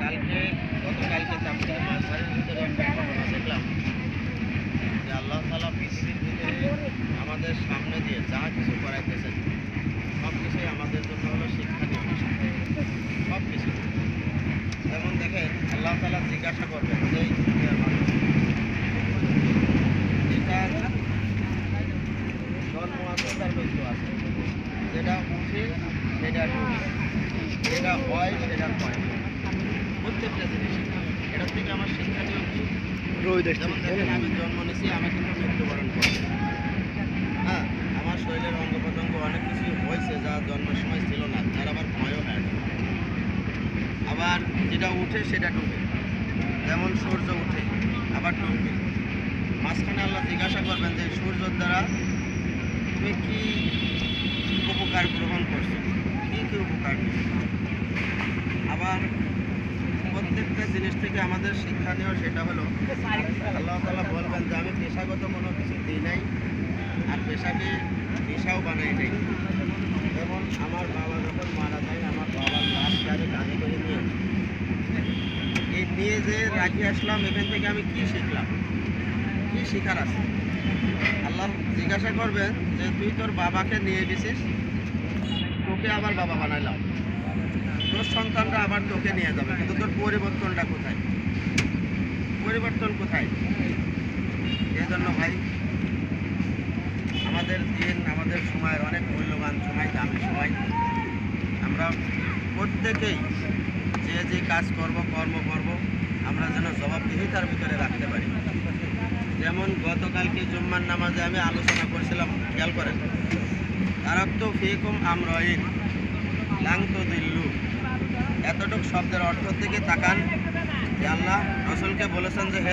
কালকে, গতকালকে তাফসিরে মাঝারের ভিতরে একটা ঘটনা পৃথিবীর ভিতরে আমাদের সামনে দিয়ে যা কিছু করাইতেছেন সব কিছুই আমাদের জন্য হলো শিক্ষণীয় বিষয়। সব কিছু যেমন দেখেন, আল্লাহ তালা জিজ্ঞাসা করবেন যেটা জন্ম আছে তার মৃত্যু আছে। যেটা উঠে সেটা যেটা হয় সেটা হয়। প্রত্যেকটা জিনিস এটা থেকে আমার শিক্ষণীয় কি যেমন দেখেন আমি জন্ম নিয়েছি আমি কিন্তু মৃত্যুবরণ করছি হ্যাঁ আমার শরীরের অঙ্গ প্রত্যঙ্গ অনেক কিছু হয়েছে যা জন্মের সময় ছিল না। তার আবার ভয়ও হয় আবার যেটা উঠে সেটা ডুবে। যেমন সূর্য উঠে আবার ডুববে। মাঝখানে আল্লাহ জিজ্ঞাসা করবেন যে সূর্যর দ্বারা তুমি কি উপকার গ্রহণ করছ? করছ আবার প্রত্যেকটা জিনিস থেকে আমাদের শিক্ষণীয় সেটা হলো, আল্লাহ তালা বলবেন যে, আমি পেশাগত কোনো কিছু দিই নাই, আর পেশাকে পেশাও বানাই নাই। যেমন আমার বাবা যখন মারা যায়, আমার বাবার লাশকে আমি গাড়ি করে নিয়ে এই নিয়ে যে রাখি আসলাম, এখান থেকে আমি কি শিখলাম? কি শিখার আছে? আল্লাহ জিজ্ঞাসা করবেন যে, তুই তোর বাবাকে নিয়ে গেছিস? তোকে আবার বাবা বানাইলাম। তোর সন্তানটা আবার তোকে নিয়ে যাবে। কিন্তু তোর পরিবর্তনটা কোথায়? পরিবর্তন কোথায়? এই জন্য ভাই, আমাদের দিন, আমাদের সময়ের অনেক মূল্যবান, সময় দামি সময়। আমরা প্রত্যেকেই যে যে কাজ করব, কর্ম করব, আমরা যেন জবাবদিহিতার ভিতরে রাখতে পারি। যেমন গতকালকে জুম্মার নামাজে আমি আলোচনা করেছিলাম, খেয়াল করেন? তারাক্ত ফেকুম আমরইন লাং দিল্লু। এতটুক শব্দের অর্থ থেকে তাকান যে রসুলকে বলেছেন যে